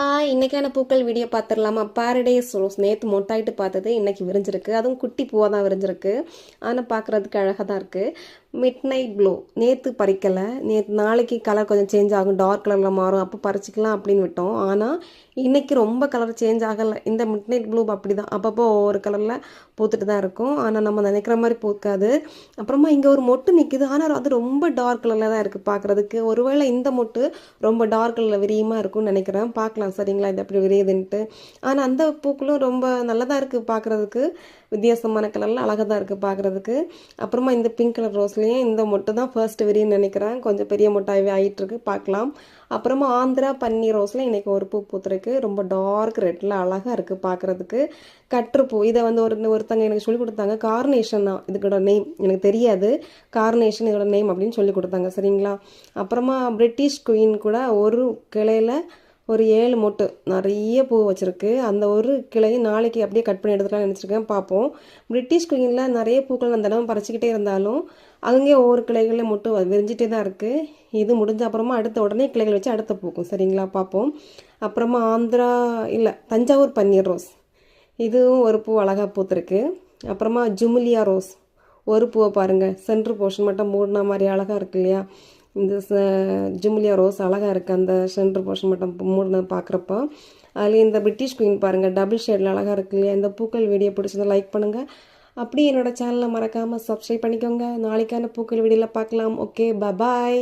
Hi இன்றைக்கான பூக்கள் video பார்த்துடலாமா? பாரடைஸ் ரோஸ் நேற்று மொட்டாயிட்டு பார்த்தது இன்றைக்கி விரிஞ்சிருக்கு. அதுவும் குட்டி பூவாக தான் விரிஞ்சிருக்கு. ஆனால் பார்க்குறதுக்கு அழகாக தான் இருக்குது மிட் நைட் ப்ளூ நேற்று பறிக்கலை. நேற்று நாளைக்கு கலர் கொஞ்சம் சேஞ்ச் ஆகும். டார்க் கலரில் மாறும். அப்போ பறிச்சிக்கலாம் அப்படின்னு விட்டோம். ஆனால் இன்றைக்கி ரொம்ப கலர் சேஞ்ச் ஆகலை. இந்த மிட் நைட் ப்ளூ அப்படி தான் அப்பப்போ ஒவ்வொரு கலரில் பூத்துட்டு தான் இருக்கும். ஆனால் நம்ம நினைக்கிற மாதிரி பூக்காது. அப்புறமா இங்கே ஒரு மொட்டு நிற்கிது ஆனால் அது ரொம்ப டார்க் கலரில் தான் இருக்குது பார்க்குறதுக்கு. ஒருவேளை இந்த மொட்டு ரொம்ப டார்க் கலரில் விரியமாக இருக்கும்னு நினைக்கிறேன். பார்க்கலாம். சரிங்களா? இது எப்படி விரியுதுன்ட்டு. ஆனால் அந்த பூக்களும் ரொம்ப நல்லதாக இருக்குது பார்க்குறதுக்கு வித்தியாசமான கலரில் அழகாக தான் இருக்குது பார்க்குறதுக்கு அப்புறமா இந்த பிங்க் கலர் ரோஸ்லேயும் இந்த மொட்டை தான் ஃபர்ஸ்ட் விரின்னு நினைக்கிறேன். கொஞ்சம் பெரிய மொட்டாகவே ஆகிட்டுருக்கு பார்க்கலாம் அப்புறமா ஆந்திரா பன்னி ரோஸில் இன்றைக்கி ஒரு பூ பூத்துருக்கு. ரொம்ப டார்க் ரெட்டில் அழகாக இருக்குது பார்க்குறதுக்கு கற்றுப்பூ இதை வந்து ஒரு ஒருத்தங்க எனக்கு சொல்லி கொடுத்தாங்க. கார்னேஷன் தான். இதுக்கோட நேம் எனக்கு தெரியாது. கார்னேஷன் இதோட நேம் அப்படின்னு சொல்லி கொடுத்தாங்க. சரிங்களா? அப்புறமா பிரிட்டிஷ் குயின் கூட ஒரு கிளையில் ஒரு ஏழு மொட்டு நிறைய பூ வச்சுருக்கு. அந்த ஒரு கிளையும் நாளைக்கு அப்படியே கட் பண்ணி எடுத்துக்கலாம்னு நினச்சிருக்கேன். பார்ப்போம். பிரிட்டிஷ் குயினில் நிறைய பூக்கள் அந்த இடம் பறிச்சிக்கிட்டே இருந்தாலும் அங்கே ஒவ்வொரு கிளைகளில் மொட்டு விரிஞ்சிட்டே தான் இருக்குது இது முடிஞ்ச அப்புறமா அடுத்த உடனே கிளைகள் வச்சு அடுத்த பூக்கும். சரிங்களா? பார்ப்போம். அப்புறமா ஆந்திரா இல்லை தஞ்சாவூர் பன்னீர் ரோஸ். இதுவும் ஒரு பூ அழகாக பூத்துருக்கு. அப்புறமா ஜுமுலியா ரோஸ். ஒரு பூவை பாருங்கள் சென்ட்ரு போர்ஷன் மட்டும் மூடின மாதிரி அழகாக இருக்கு இல்லையா? இந்த ஜுமுலியா ரோஸ் அழகாக இருக்குது அந்த சென்ட்ரு போர்ஷன் மட்டும் மூடின பார்க்குறப்போ அதில் இந்த பிரிட்டிஷ் குயின் பாருங்கள் டபுள் ஷேடில் அழகாக இருக்கு இல்லையா? இந்த பூக்கள் வீடியோ பிடிச்சதை லைக் பண்ணுங்கள் அப்படியே என்னோடய சேனலை மறக்காமல் சப்ஸ்கிரைப் பண்ணிக்கோங்க. நாளைக்கான பூக்கள் வீடியோவில் பார்க்கலாம் ஓகே பாய்